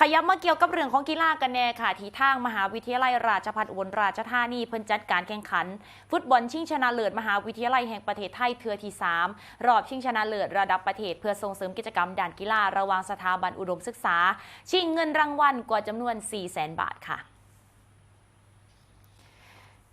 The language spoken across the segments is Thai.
ขยับมาเกี่ยวกับเรื่องของกีฬากันแน่ค่ะ ที่ทางมหาวิทยาลัยราชภัฏอุบลราชธานีเพิ่นจัดการแข่งขัน ฟุตบอลชิงชนะเลิศมหาวิทยาลัยแห่งประเทศไทยเทือที่ 3 รอบชิงชนะเลิศระดับประเทศ เพื่อส่งเสริมกิจกรรมด่านกีฬาระหว่างสถาบันอุดมศึกษา ชิงเงินรางวัลกว่าจำนวน 4 0 0 0 0 0 บาทค่ะ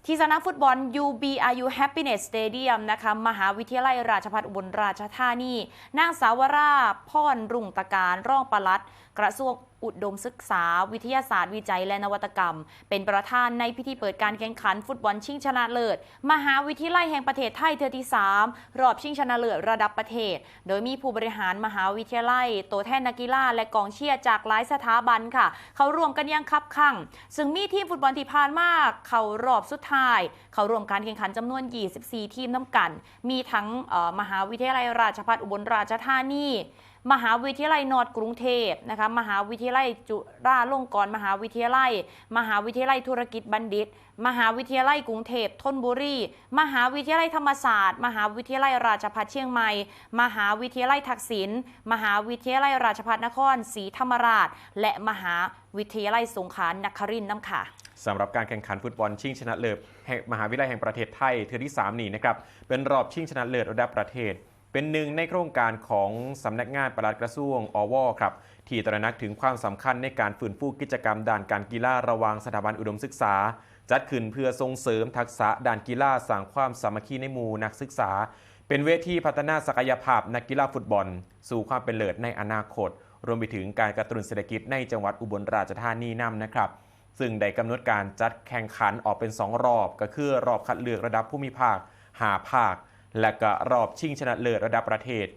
ที่สนามฟุตบอล UBRU Happiness Stadium นะคะมหาวิทยาลัยราชภัฏอุบลราชธานี นางสาวราพรรุ่งตะการ ร่องปลัด กระทรวง อุดมศึกษา วิทยาศาสตร์วิจัยและนวัตกรรม เป็นประธานในพิธีเปิดการแข่งขันฟุตบอลชิงชนะเลิศ มหาวิทยาลัยแห่งประเทศไทยเทือที่3รอบชิงชนะเลิศระดับประเทศ โดยมีผู้บริหารมหาวิทยาลัย ตัวแทนนักกีฬาและกองเชียร์จากหลายสถาบันค่ะ เขาร่วมกันยังคับคั่ง ซึ่งมีทีมฟุตบอลที่ผ่านมาเขารอบสุดท้าย เขาร่วมการแข่งขันจำนวน 24 ทีมน้ำกัน มีทั้งมหาวิทยาลัยราชภัฏอุบลราชธานี มหาวิทยาลัยนอร์ทกรุงเทพนะคะมหาวิทยาลัยจุฬาลงกรณ์มหาวิทยาลัย มหาวิทยาลัยธุรกิจบัณฑิต มหาวิทยาลัยกรุงเทพธนบุรี มหาวิทยาลัยธรรมศาสตร์ มหาวิทยาลัยราชภัฏเชียงใหม่ มหาวิทยาลัยทักษิณมหาวิทยาลัยราชภัฏนครศรีธรรมราช และมหาวิทยาลัยสงขลานครินทร์น้ำค่ะสำหรับการแข่งขันฟุตบอลชิงชนะเลิศแห่งมหาวิทยาลัยแห่งประเทศไทยเทือที่ 3 นี้นะครับเป็นรอบชิงชนะเลิศระดับประเทศ เป็นหนึ่งในโครงการของสำนักงานปลัดกระทรวงอวครับที่ตระหนักถึงความสำคัญในการฟื้นฟูกิจกรรมด้านการกีฬาระหว่างสถาบันอุดมศึกษา จัดขึ้นเพื่อส่งเสริมทักษะด้านกีฬาสร้างความสามัคคีในหมู่นักศึกษา เป็นเวทีพัฒนาศักยภาพนักกีฬาฟุตบอล สู่ความเป็นเลิศในอนาคต รวมไปถึงการกระตุ้นเศรษฐกิจในจังหวัดอุบลราชธานีนำนะครับ ซึ่งได้กำหนดการจัดแข่งขันออกเป็น 2 รอบ ก็คือรอบคัดเลือกระดับภูมิภาคหาภาค และก็รอบชิงชนะเลิศระดับประเทศ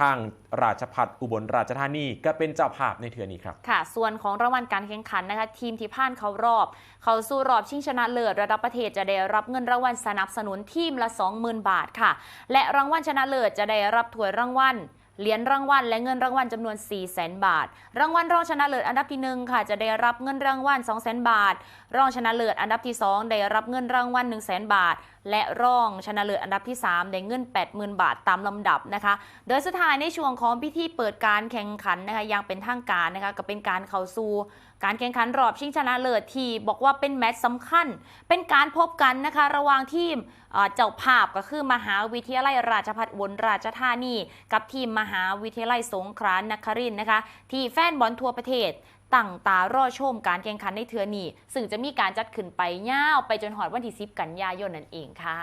ทางราชพัฒอุบลราชธานีก็เป็นเจ้าภาพในเทือนี้ครับ ค่ะ ส่วนของรางวัลการแข่งขันนะคะ ทีมที่ผ่านเข้ารอบ เข้าสู่รอบชิงชนะเลิศระดับประเทศจะได้รับเงินรางวัลสนับสนุนทีมละ 20,000 บาทค่ะ และรางวัลชนะเลิศจะได้รับถ้วยรางวัลเหรียญรางวัลและเงินรางวัลจำนวน 4 0 0 0 0 0 บาท รางวัลรองชนะเลิศอันดับที่ 1 ค่ะ จะได้รับเงินรางวัล 2 0 0 0 0 0 บาท รองชนะเลิศอันดับที่ 2 ได้รับเงินรางวัล 1 0 0 0 0 0 บาท และร่องชนะเลิศอันดับที่ 3 ได้เงิน 80,000 บาทตามลำดับนะคะ โดยสุดท้ายในช่วงของพิธีเปิดการแข่งขันนะคะยังเป็นทางการนะคะก็เป็นการเข้าสู่การแข่งขันรอบชิงชนะเลิศที่บอกว่าเป็นแมตช์สำคัญ เป็นการพบกันนะคะระหว่างทีมเจ้าภาพก็คือมหาวิทยาลัยราชภัฏอุบลราชธานี กับทีมมหาวิทยาลัยสงขลานครินนะคะ ที่แฟนบอลทั่วประเทศ ตั้งตารอชมการแข่งขันในเทือนี้ซึ่งจะมีการจัดขึ้นไปยาวไปจนหอดวันที่10กันยายนนั่นเองค่ะ